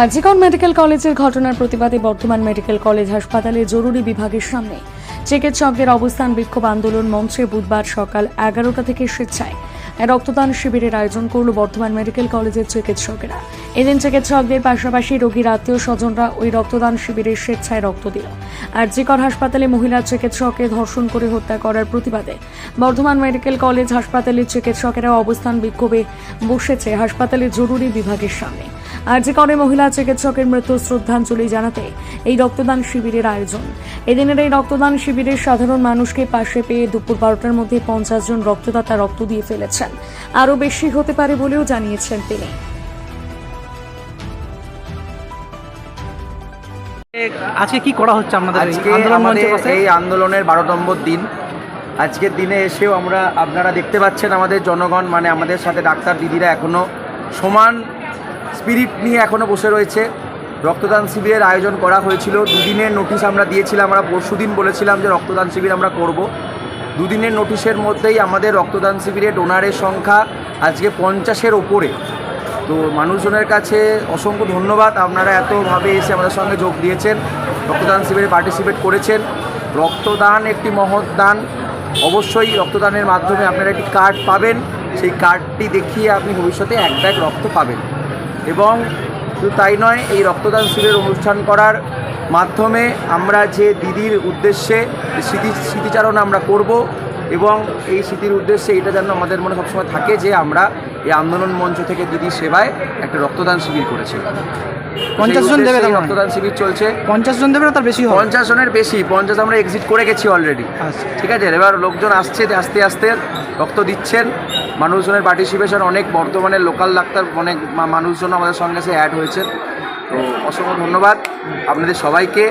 আরজিকন medical কলেজের ঘটনার প্রতিবাদে বর্ধমান মেডিকেল কলেজ হাসপাতালে জরুরি বিভাগের সামনে চিকিৎসকদের অবস্থান বিক্ষোভ আন্দোলন মঞ্চে বুধবার সকাল এগারোটা থেকে স্বেচ্ছায়। রক্তদান শিবিরের আয়োজন করল বর্ধমান মেডিকেল কলেজের চিকিৎসকেরা। এদিন চিকিৎসকদের পাশাপাশি রোগীর আত্মীয় স্বজনরা ওই রক্তদান শিবিরের স্বেচ্ছায় রক্ত দিল। আরজিকর হাসপাতালে মহিলা চিকিৎসককে ধর্ষণ করে হত্যা করার প্রতিবাদে বর্ধমান মেডিকেল কলেজ হাসপাতালের চিকিৎসকেরা অবস্থান বিক্ষোভে বসেছে হাসপাতালের জরুরি বিভাগের সামনে। আরজি করে মহিলা চিকিৎসকের মৃত্যু শ্রদ্ধাঞ্জলি জানাতে এই রক্তদান শিবিরের আয়োজন। এদিনের এই রক্তদান শিবিরের সাধারণ মানুষকে পাশে পেয়ে দুপুর বারোটার মধ্যে পঞ্চাশ জন রক্তদাতা রক্ত দিয়ে ফেলেছেন। আরও বেশি হতে পারে বলেও জানিয়েছেন তিনি। আজকে কি করা হচ্ছে এই আজকে আমাদের এই আন্দোলনের বারো নম্বর দিন। আজকের দিনে এসেও আমরা আপনারা দেখতে পাচ্ছেন আমাদের জনগণ মানে আমাদের সাথে ডাক্তার দিদিরা এখনও সমান স্পিরিট নিয়ে এখনও বসে রয়েছে। রক্তদান শিবিরের আয়োজন করা হয়েছিল। দুদিনের নোটিশ আমরা দিয়েছিলাম, আমরা পরশু দিন বলেছিলাম যে রক্তদান শিবির আমরা করব। দুদিনের নোটিশের মধ্যেই আমাদের রক্তদান শিবিরে ডোনারের সংখ্যা আজকে পঞ্চাশের ওপরে। তো মানুষজনের কাছে অসংখ্য ধন্যবাদ। আপনারা এতভাবে এসে আমাদের সঙ্গে যোগ দিয়েছেন, রক্তদান শিবিরে পার্টিসিপেট করেছেন। রক্তদান একটি মহৎ দান। অবশ্যই রক্তদানের মাধ্যমে আপনারা একটি কার্ড পাবেন। সেই কার্ডটি দেখিয়ে আপনি ভবিষ্যতে এক ব্যাগ রক্ত পাবেন। এবং শুধু তাই নয় এই রক্তদান শিবিরের অনুষ্ঠান করার মাধ্যমে আমরা যে দিদির উদ্দেশ্যে স্মৃতি স্মৃতিচারণ আমরা করব এবং এই স্মৃতির উদ্দেশ্যে এটা যেন আমাদের মনে সবসময় থাকে যে আমরা এই আন্দোলন মঞ্চ থেকে দিদির সেবায় একটা রক্তদান শিবির করেছিলাম পঞ্চাশ জন দেবে মানে? রক্তদান শিবির চলছে। পঞ্চাশ জন দেবে না তার বেশি পঞ্চাশ জনের বেশি পঞ্চাশ আমরা এক্সিট করে গেছি অলরেডি আচ্ছা। ঠিক আছে? এবার লোকজন আসছে আস্তে আস্তে রক্ত দিচ্ছেন। মানুষজনের পার্টিসিপেশন অনেক বর্তমানে লোকাল ডাক্তার অনেক মানুষজন আমাদের সঙ্গে সে অ্যাড হয়েছে। তো অসংখ্য ধন্যবাদ। আপনাদের সবাইকে